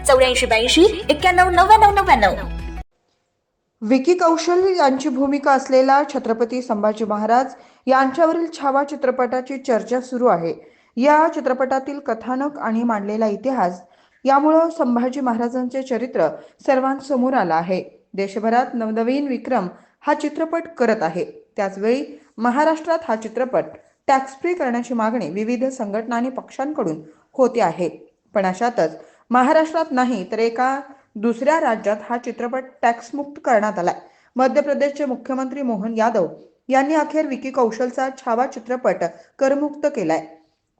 चौऱ्याऐंशी ब्याऐंशी एक्क्याण्णव नव्याण्णव नव्याण्णव. विकी कौशल यांची भूमिका असलेला छत्रपती संभाजी महाराज यांच्यावरील छावा चित्रपटाची चर्चा सुरू आहे. या चित्रपटातील कथानक आणि मांडलेला इतिहास यामुळं संभाजी महाराजांचे चरित्र सर्वांसमोर आलं आहे. देशभरात नवनवीन विक्रम हा चित्रपट करत आहे. त्याचवेळी महाराष्ट्रात हा चित्रपट टॅक्स फ्री करण्याची मागणी विविध संघटना आणि पक्षांकडून होते आहे. पण अशातच महाराष्ट्रात नाही तर एका दुसऱ्या राज्यात हा चित्रपट टॅक्स मुक्त करण्यात आलाय. मध्य प्रदेशचे मुख्यमंत्री मोहन यादव यांनी अखेर विकी कौशलचा छावा चित्रपट करमुक्त केलाय.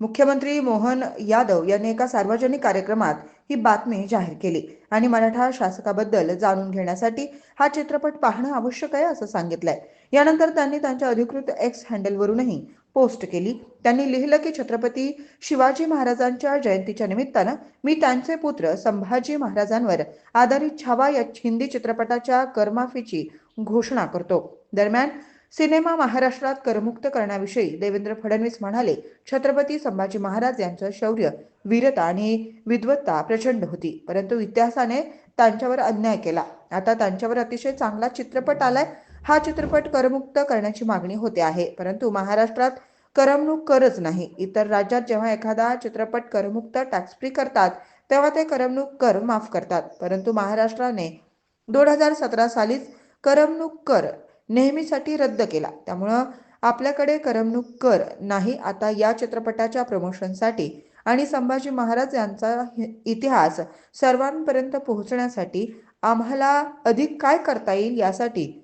मुख्यमंत्री मोहन यादव यांनी एका सार्वजनिक कार्यक्रमात ही बातमी जाहीर केली आणि मराठा शासकाबद्दल जाणून घेण्यासाठी हा चित्रपट पाहणं आवश्यक आहे असं सांगितलंय. यानंतर त्यांनी त्यांच्या अधिकृत एक्स हँडलवरूनही पोस्ट केली. त्यांनी लिहिलं की छत्रपती शिवाजी महाराजांच्या जयंतीच्या निमित्तानं मी त्यांचे पुत्र संभाजी महाराजांवर आधारित छावा या हिंदी चित्रपटाच्या करमाफीची घोषणा करतो. दरम्यान सिनेमा महाराष्ट्रात करमुक्त करण्याविषयी देवेंद्र फडणवीस म्हणाले छत्रपती संभाजी महाराज यांचं शौर्य वीरता आणि विद्वत्ता प्रचंड होती. परंतु इतिहासाने त्यांच्यावर अन्याय केला. आता त्यांच्यावर अतिशय चांगला चित्रपट आलाय. हा चित्रपट करमुक्त करण्याची मागणी होते आहे. परंतु महाराष्ट्रात करमणूक करच नाही. इतर राज्यात जेव्हा एखादा चित्रपट करमुक्त टॅक्स फ्री करतात तेव्हा ते करमणूक कर माफ करतात. परंतु महाराष्ट्राने दोन हजार सतरा सालीच करमणूक कर नेहमीसाठी रद्द केला. त्यामुळं आपल्याकडे करमणूक कर नाही. आता या चित्रपटाच्या प्रमोशनसाठी आणि संभाजी महाराज यांचा इतिहास सर्वांपर्यंत पोहोचण्यासाठी आम्हाला अधिक काय करता येईल यासाठी